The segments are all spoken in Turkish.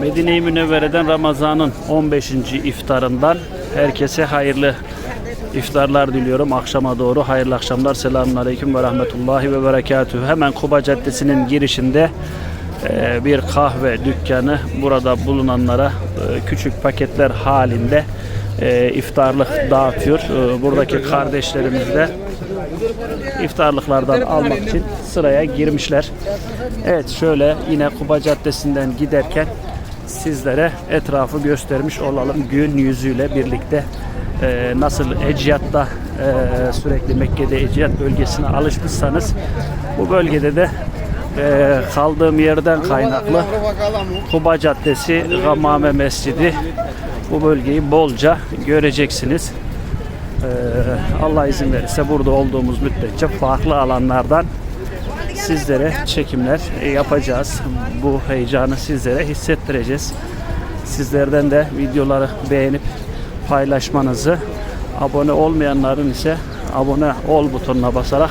Medine-i Münevvere'den Ramazan'ın 15. iftarından herkese hayırlı iftarlar diliyorum. Akşama doğru hayırlı akşamlar. Selamun Aleyküm ve Rahmetullahi ve Berekatühü. Hemen Kuba Caddesi'nin girişinde e, bir kahve dükkanı. Burada bulunanlara e, küçük paketler halinde e, iftarlık dağıtıyor. Buradaki kardeşlerimiz de iftarlıklardan almak için sıraya girmişler. Evet şöyle yine Kuba Caddesi'nden giderken sizlere etrafı göstermiş olalım gün yüzüyle birlikte Ee, nasıl Ecihat'ta e, sürekli Mekke'de Eciyat bölgesine alışmışsanız bu bölgede de e, kaldığım yerden kaynaklı Kuba Caddesi Gamame Mescidi bu bölgeyi bolca göreceksiniz. Ee, Allah izin verirse burada olduğumuz müddetçe farklı alanlardan sizlere çekimler yapacağız. Bu heyecanı sizlere hissettireceğiz. Sizlerden de videoları beğenip paylaşmanızı, abone olmayanların ise abone ol butonuna basarak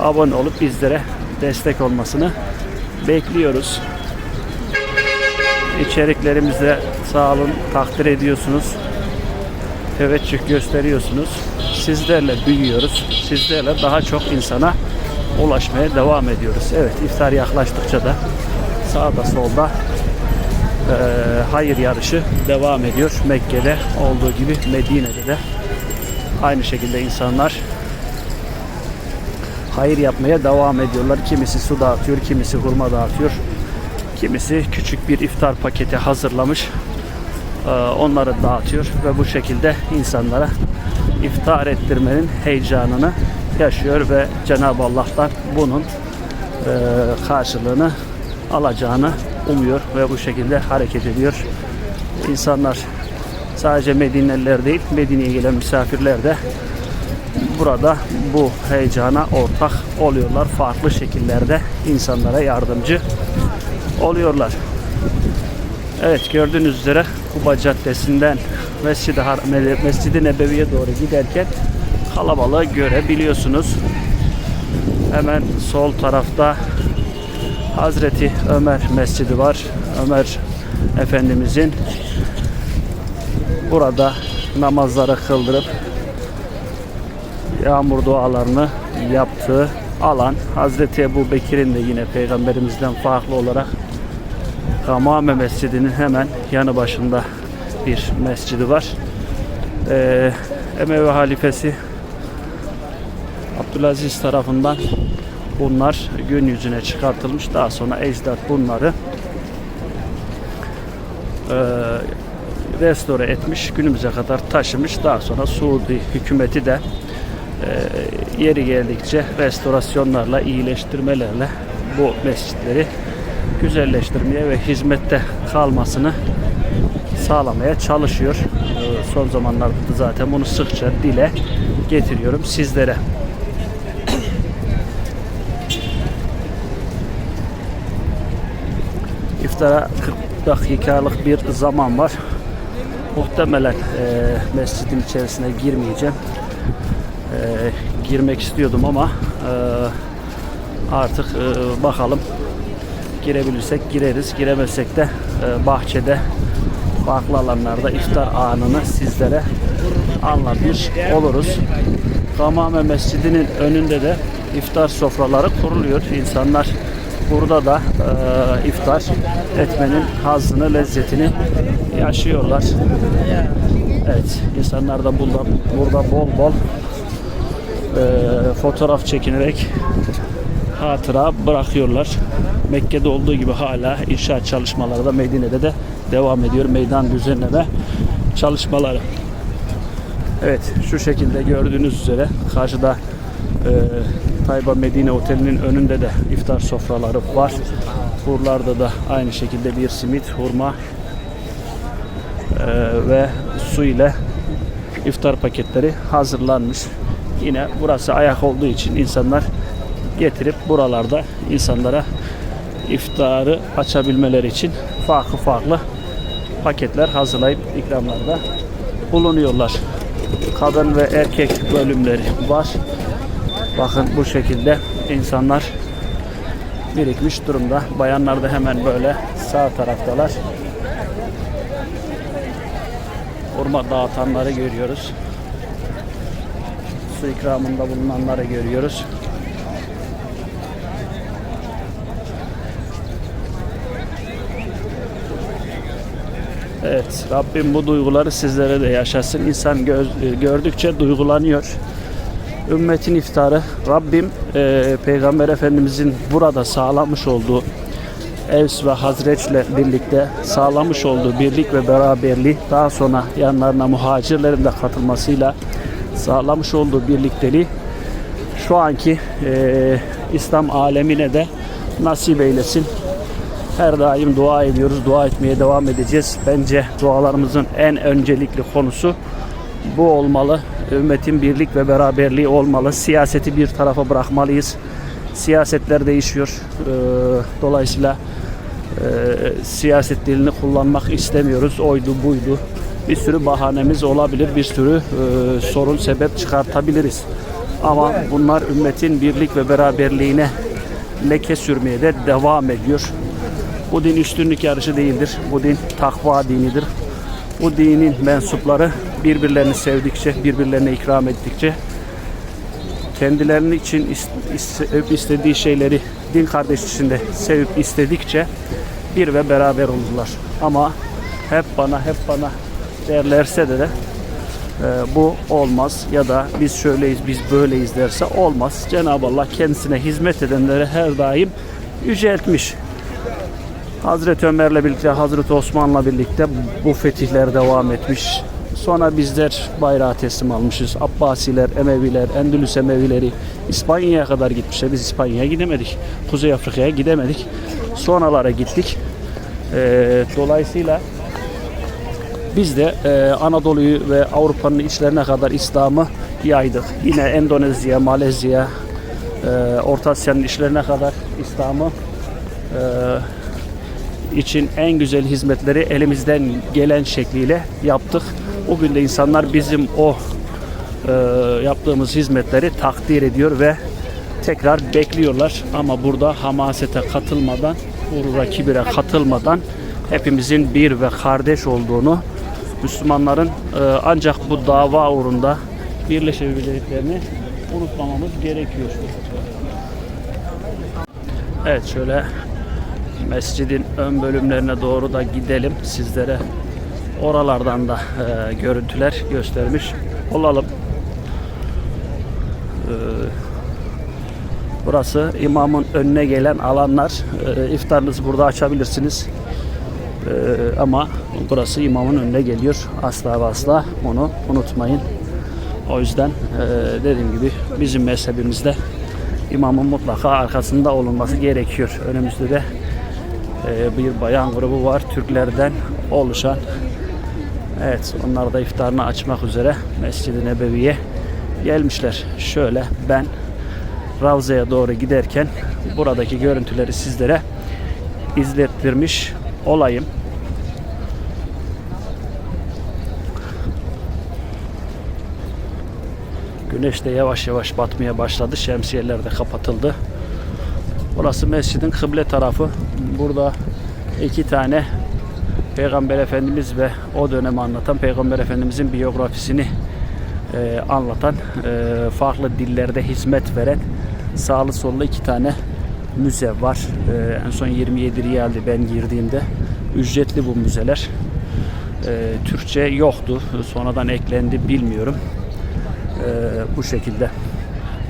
abone olup bizlere destek olmasını bekliyoruz. İçeriklerimizde sağ olun, takdir ediyorsunuz teveccüh gösteriyorsunuz. Sizlerle büyüyoruz. Sizlerle daha çok insana ulaşmaya devam ediyoruz. Evet iftar yaklaştıkça da sağda solda eee, hayır yarışı devam ediyor. Mekke'de olduğu gibi Medine'de de aynı şekilde insanlar hayır yapmaya devam ediyorlar. Kimisi su dağıtıyor, kimisi hurma dağıtıyor. Kimisi küçük bir iftar paketi hazırlamış. Ee, onları dağıtıyor ve bu şekilde insanlara iftar ettirmenin heyecanını yaşıyor ve Cenab-ı Allah'tan bunun e, karşılığını alacağını umuyor ve bu şekilde hareket ediyor. İnsanlar sadece Medineliler değil, Medine'ye gelen misafirler de burada bu heyecana ortak oluyorlar. Farklı şekillerde insanlara yardımcı oluyorlar. Evet gördüğünüz üzere Kuba Caddesi'nden Mescid-i, Mescid-i Nebevi'ye doğru giderken kalabalığı görebiliyorsunuz. Hemen sol tarafta Hazreti Ömer Mescidi var. Ömer Efendimizin burada namazları kıldırıp yağmur dualarını yaptığı alan. Hazreti Ebu Bekir'in de yine peygamberimizden farklı olarak Gamame Mescidi'nin hemen yanı başında bir mescidi var. Ee, Emevi halifesi Abdülaziz tarafından bunlar gün yüzüne çıkartılmış. Daha sonra ecdat bunları e, restore etmiş. Günümüze kadar taşımış. Daha sonra Suudi hükümeti de e, yeri geldikçe restorasyonlarla, iyileştirmelerle bu mescitleri güzelleştirmeye ve hizmette kalmasını sağlamaya çalışıyor. Ee, Son zamanlarda da zaten bunu sıkça dile getiriyorum sizlere. İftara 40 dakikalık bir zaman var. Muhtemelen e, mescidin içerisine girmeyeceğim. E, girmek istiyordum ama e, artık e, bakalım girebilirsek gireriz. Giremezsek de e, bahçede farklı alanlarda iftar anını sizlere anlatmış oluruz. Gamame Mescidi'nin önünde de iftar sofraları kuruluyor. İnsanlar burada da e, iftar etmenin hazzını, lezzetini yaşıyorlar. Evet, insanlar da burada, burada bol bol e, fotoğraf çekinerek hatıra bırakıyorlar. Mekke'de olduğu gibi hala inşaat çalışmaları da Medine'de de devam ediyor. Meydan düzenleme çalışmaları. Evet şu şekilde gördüğünüz üzere karşıda e, Tayba Medine Oteli'nin önünde de iftar sofraları var. Buralarda da aynı şekilde bir simit, hurma e, ve su ile iftar paketleri hazırlanmış. Yine burası ayak olduğu için insanlar getirip buralarda insanlara iftarı açabilmeleri için farklı farklı paketler hazırlayıp ikramlarda bulunuyorlar. Kadın ve erkek bölümleri var. Bakın bu şekilde insanlar birikmiş durumda. Bayanlar da hemen böyle sağ taraftalar. hurma dağıtanları görüyoruz. Su ikramında bulunanları görüyoruz. Evet, Rabbim bu duyguları sizlere de yaşasın. İnsan göz, gördükçe duygulanıyor. Ümmetin iftarı Rabbim e, Peygamber Efendimizin burada sağlamış olduğu Evs ve Hazreç'le birlikte sağlamış olduğu birlik ve beraberliği daha sonra yanlarına muhacirlerin de katılmasıyla sağlamış olduğu birlikteliği şu anki e, İslam alemine de nasip eylesin. Her daim dua ediyoruz, dua etmeye devam edeceğiz. Bence dualarımızın en öncelikli konusu bu olmalı. Ümmetin birlik ve beraberliği olmalı. Siyaseti bir tarafa bırakmalıyız. Siyasetler değişiyor. Ee, Dolayısıyla e, siyaset dilini kullanmak istemiyoruz. Oydu buydu. Bir sürü bahanemiz olabilir. Bir sürü e, sorun sebep çıkartabiliriz. Ama bunlar ümmetin birlik ve beraberliğine leke sürmeye de devam ediyor. Bu din üstünlük yarışı değildir. Bu din takva dinidir. Bu dinin mensupları birbirlerini sevdikçe, birbirlerine ikram ettikçe kendilerini için is- istediği şeyleri din kardeşliğinde sevip istedikçe bir ve beraber olurlar. Ama hep bana hep bana derlerse de, de e, bu olmaz ya da biz şöyleyiz biz böyleyiz derse olmaz. Cenab-ı Allah kendisine hizmet edenleri her daim yüceltmiş. Hazreti Ömer'le birlikte, Hazreti Osman'la birlikte bu fetihler devam etmiş. Sonra bizler bayrağı teslim almışız. Abbasiler, Emeviler, Endülüs Emevileri İspanya'ya kadar gitmişler. Biz İspanya'ya gidemedik. Kuzey Afrika'ya gidemedik. Sonralara gittik. Ee, dolayısıyla biz de e, Anadolu'yu ve Avrupa'nın içlerine kadar İslam'ı yaydık. Yine Endonezya, Malezya, e, Orta Asya'nın içlerine kadar İslam'ı e, için en güzel hizmetleri elimizden gelen şekliyle yaptık. Bugün de insanlar bizim o e, yaptığımız hizmetleri takdir ediyor ve tekrar bekliyorlar. Ama burada hamasete katılmadan, gurura, kibire katılmadan hepimizin bir ve kardeş olduğunu, Müslümanların e, ancak bu dava uğrunda birleşebileceklerini unutmamamız gerekiyor. Evet şöyle mescidin ön bölümlerine doğru da gidelim. Sizlere oralardan da e, görüntüler göstermiş olalım. E, burası imamın önüne gelen alanlar. E, iftarınızı burada açabilirsiniz. E, ama burası imamın önüne geliyor. Asla ve asla onu unutmayın. O yüzden e, dediğim gibi bizim mezhebimizde imamın mutlaka arkasında olunması gerekiyor. Önümüzde de e, bir bayan grubu var Türklerden oluşan. Evet onlar da iftarını açmak üzere Mescid-i Nebevi'ye gelmişler. Şöyle ben Ravza'ya doğru giderken buradaki görüntüleri sizlere izlettirmiş olayım. Güneş de yavaş yavaş batmaya başladı. Şemsiyeler de kapatıldı. Burası mescidin kıble tarafı. Burada iki tane Peygamber Efendimiz ve o dönemi anlatan Peygamber Efendimizin biyografisini e, anlatan e, farklı dillerde hizmet veren sağlı sollu iki tane müze var. E, en son 27 riyaldi ben girdiğimde. Ücretli bu müzeler. E, Türkçe yoktu. Sonradan eklendi bilmiyorum. E, bu şekilde.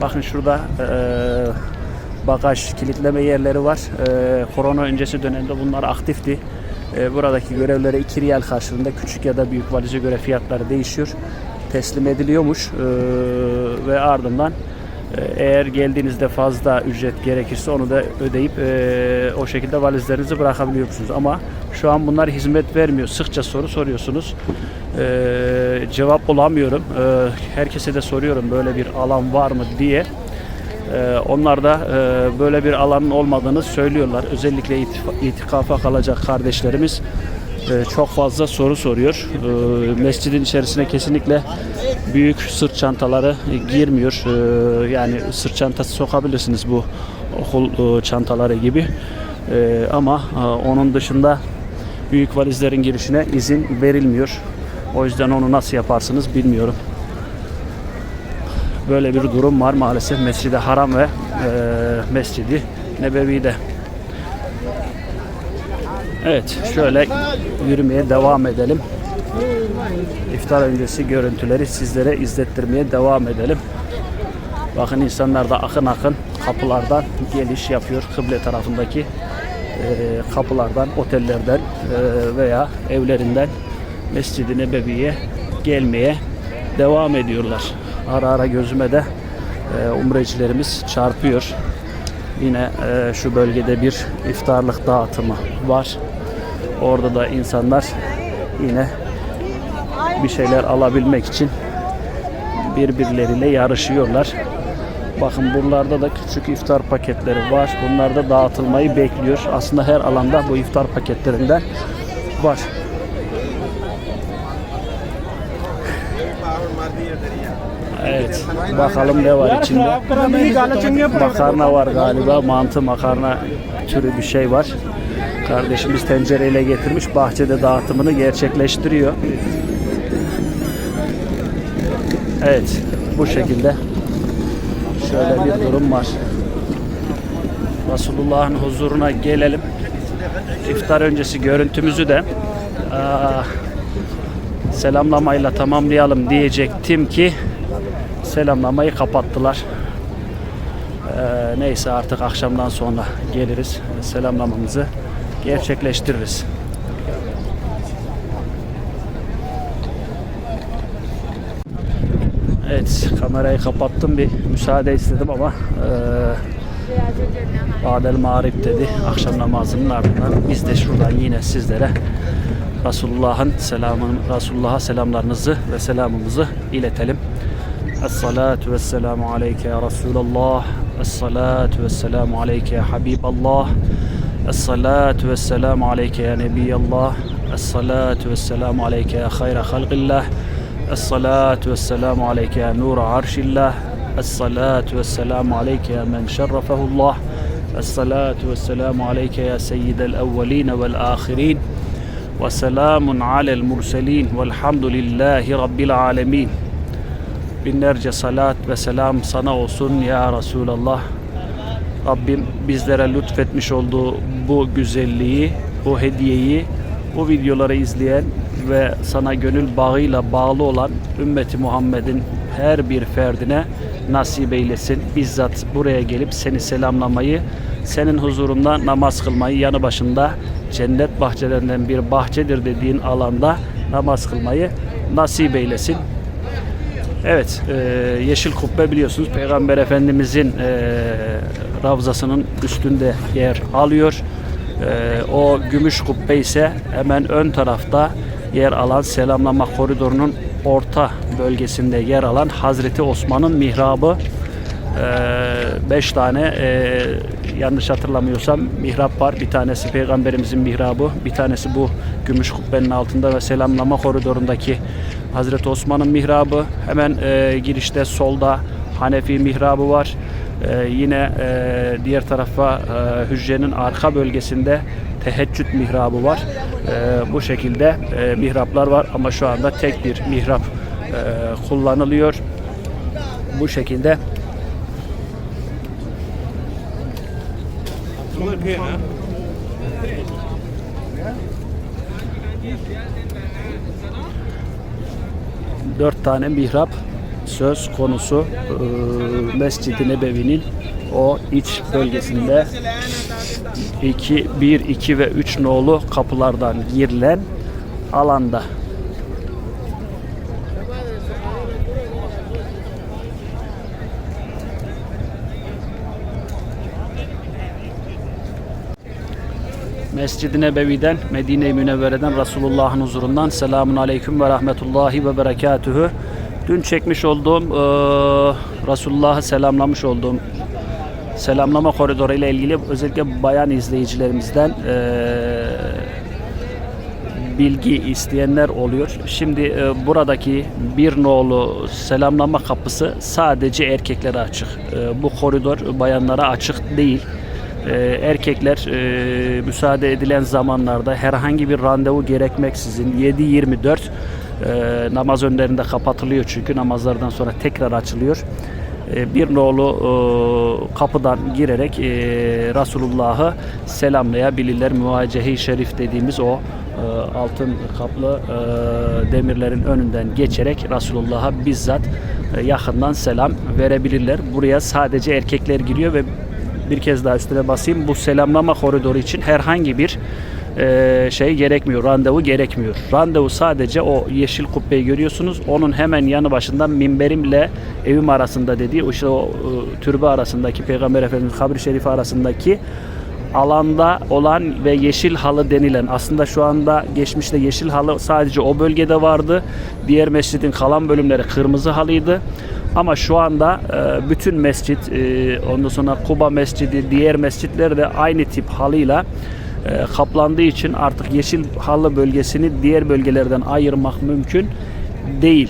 Bakın şurada e, bagaj kilitleme yerleri var. E, korona öncesi dönemde bunlar aktifti. E, buradaki görevlere 2 riyal karşılığında küçük ya da büyük valize göre fiyatları değişiyor. Teslim ediliyormuş E, ve ardından e, eğer geldiğinizde fazla ücret gerekirse onu da ödeyip e, o şekilde valizlerinizi bırakabiliyorsunuz. Ama şu an bunlar hizmet vermiyor. Sıkça soru soruyorsunuz. E, cevap bulamıyorum. E, herkese de soruyorum böyle bir alan var mı diye. Ee, onlar da e, böyle bir alanın olmadığını söylüyorlar. Özellikle itikafa kalacak kardeşlerimiz e, çok fazla soru soruyor. E, mescidin içerisine kesinlikle büyük sırt çantaları girmiyor. Yani sırt çantası sokabilirsiniz bu okul çantaları gibi. Ama onun dışında büyük valizlerin girişine izin verilmiyor. O yüzden onu nasıl yaparsınız bilmiyorum. Böyle bir durum var maalesef Mescid-i Haram ve e, Mescid-i Nebevi'de. Evet şöyle yürümeye devam edelim. İftar öncesi görüntüleri sizlere izlettirmeye devam edelim. Bakın insanlar da akın akın kapılardan geliş yapıyor. Kıble tarafındaki e, kapılardan, otellerden e, veya evlerinden Mescid-i Nebevi'ye gelmeye devam ediyorlar. Ara ara gözüme de e, umrecilerimiz çarpıyor. Yine e, şu bölgede bir iftarlık dağıtımı var. Orada da insanlar yine bir şeyler alabilmek için birbirleriyle yarışıyorlar. Bakın buralarda da küçük iftar paketleri var. Bunlar da dağıtılmayı bekliyor. Aslında her alanda bu iftar paketlerinden var. Evet. Bakalım ne var içinde. Makarna var galiba. Mantı makarna türü bir şey var. Kardeşimiz tencereyle getirmiş. Bahçede dağıtımını gerçekleştiriyor. Evet. Bu şekilde şöyle bir durum var. Resulullah'ın huzuruna gelelim. İftar öncesi görüntümüzü de aa, selamlamayla tamamlayalım diyecektim ki selamlamayı kapattılar. Ee, neyse artık akşamdan sonra geliriz. Selamlamamızı gerçekleştiririz. Evet kamerayı kapattım bir müsaade istedim ama e, Adel Mağrib dedi akşam namazının ardından biz de şuradan yine sizlere Resulullah'ın selamını Resulullah'a selamlarınızı ve selamımızı iletelim. Es-salatu vesselamu aleyke ya Resulallah. Es-salatu vesselamu aleyke ya Habiballah. Es-salatu vesselamu aleyke ya Nebiyallah. Es-salatu vesselamu aleyke ya hayra halqillah. Es-salatu vesselamu aleyke ya nur arşillah. Es-salatu vesselamu aleyke ya men şerrefehullah. Es-salatu vesselamu aleyke ya seyyidel evveline vel ahirin. Ve selamun alel murselin velhamdülillahi rabbil alemin. Binlerce salat ve selam sana olsun ya Resulallah. Rabbim bizlere lütfetmiş olduğu bu güzelliği, bu hediyeyi, bu videoları izleyen ve sana gönül bağıyla bağlı olan ümmeti Muhammed'in her bir ferdine nasip eylesin. Bizzat buraya gelip seni selamlamayı, senin huzurunda namaz kılmayı, yanı başında cennet bahçelerinden bir bahçedir dediğin alanda namaz kılmayı nasip eylesin. Evet, e, Yeşil Kubbe biliyorsunuz Peygamber Efendimizin e, ravzasının üstünde yer alıyor. E, o gümüş kubbe ise hemen ön tarafta yer alan selamlama koridorunun orta bölgesinde yer alan Hazreti Osman'ın mihrabı. E, beş tane e, yanlış hatırlamıyorsam mihrap var. Bir tanesi Peygamberimizin mihrabı, bir tanesi bu gümüş kubbenin altında ve selamlama koridorundaki Hazreti Osman'ın mihrabı. Hemen e, girişte solda Hanefi mihrabı var. E, yine e, diğer tarafa e, hücrenin arka bölgesinde teheccüd mihrabı var. E, bu şekilde e, mihraplar var ama şu anda tek bir mihrap e, kullanılıyor. Bu şekilde dört tane mihrap söz konusu e, Mescid-i Nebevi'nin o iç bölgesinde 2, 1, 2 ve 3 nolu kapılardan girilen alanda. Mescid-i Nebevi'den, Medine-i Münevvere'den, Resulullah'ın huzurundan selamun aleyküm ve rahmetullahi ve berekatühü. Dün çekmiş olduğum, e, Resulullah'ı selamlamış olduğum selamlama koridoru ile ilgili özellikle bayan izleyicilerimizden e, bilgi isteyenler oluyor. Şimdi e, buradaki bir nolu selamlama kapısı sadece erkeklere açık. E, bu koridor bayanlara açık değil. E, erkekler e, müsaade edilen zamanlarda herhangi bir randevu gerekmeksizin 7-24 E, namaz önlerinde kapatılıyor çünkü namazlardan sonra tekrar açılıyor. E, bir nolu e, kapıdan girerek e, Resulullah'ı selamlayabilirler. Muvacehi Şerif dediğimiz o e, altın kaplı e, demirlerin önünden geçerek Resulullah'a bizzat e, yakından selam verebilirler. Buraya sadece erkekler giriyor ve bir kez daha üstüne basayım. Bu selamlama koridoru için herhangi bir e, şey gerekmiyor, randevu gerekmiyor. Randevu sadece o yeşil kubbeyi görüyorsunuz. Onun hemen yanı başından minberimle evim arasında dediği işte o e, türbe arasındaki Peygamber Efendimiz kabri şerifi arasındaki alanda olan ve yeşil halı denilen aslında şu anda geçmişte yeşil halı sadece o bölgede vardı. Diğer mescidin kalan bölümleri kırmızı halıydı. Ama şu anda e, bütün mescit, e, ondan sonra Kuba Mescidi, diğer mescitler de aynı tip halıyla e, kaplandığı için artık yeşil halı bölgesini diğer bölgelerden ayırmak mümkün değil.